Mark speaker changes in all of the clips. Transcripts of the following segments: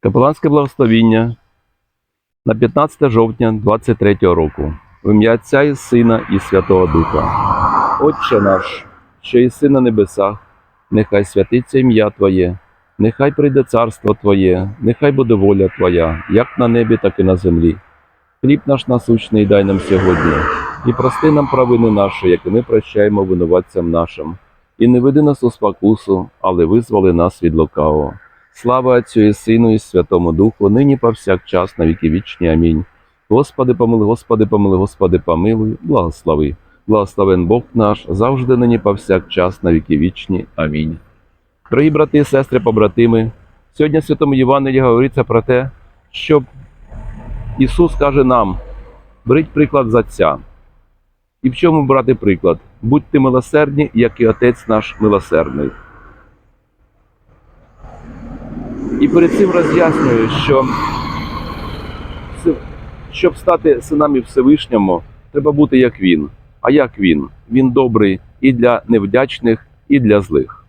Speaker 1: Капеланське благословіння на 15 жовтня 23 року. В ім'я Отця і Сина і Святого Духа. Отче наш, що єси на небесах, нехай святиться ім'я Твоє, нехай прийде царство Твоє, нехай буде воля Твоя, як на небі, так і на землі. Хліб наш насущний дай нам сьогодні, і прости нам провини наші, і ми прощаємо винуватцям нашим. І не веди нас у спокусу, але визволи нас від лукавого. Слава Отцю і Сину, і Святому Духу, нині повсякчас, на віки вічні. Амінь. Господи, помилуй, Господи, помилуй, Господи, помилуй, благослови. Благословен Бог наш, завжди нині повсякчас, на віки вічні. Амінь. Дорогі брати сестри, побратими, сьогодні в Святому Євангелії говориться про те, що Ісус каже нам: беріть приклад з Отця. І в чому брати приклад? Будьте милосердні, як і Отець наш милосердний. І перед цим роз'яснюю, що щоб стати синами Всевишньому, треба бути як він. А як він? Він добрий і для невдячних, і для злих.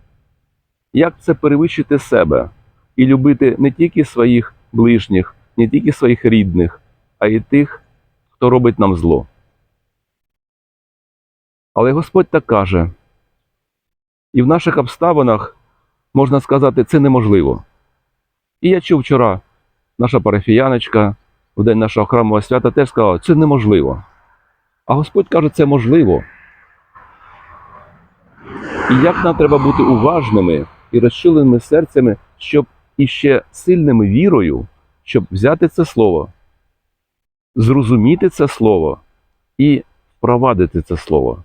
Speaker 1: Як це перевищити себе і любити не тільки своїх ближніх, не тільки своїх рідних, а й тих, хто робить нам зло. Але Господь так каже, і в наших обставинах можна сказати, це неможливо. І я чув вчора, наша парафіяночка в день нашого храмового свята теж сказала, це неможливо. А Господь каже, це можливо. І як нам треба бути уважними і розчуленими серцями, щоб іще сильними вірою, щоб взяти це слово, зрозуміти це слово і впровадити це слово.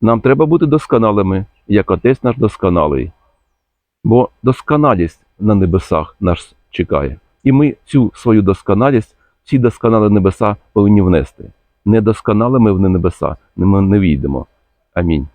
Speaker 1: Нам треба бути досконалими, як Отець наш досконалий. Бо досконалість на небесах нас чекає. І ми цю свою досконалість, ці досконалі небеса повинні внести. Недосконалими в небеса ми не війдемо. Амінь.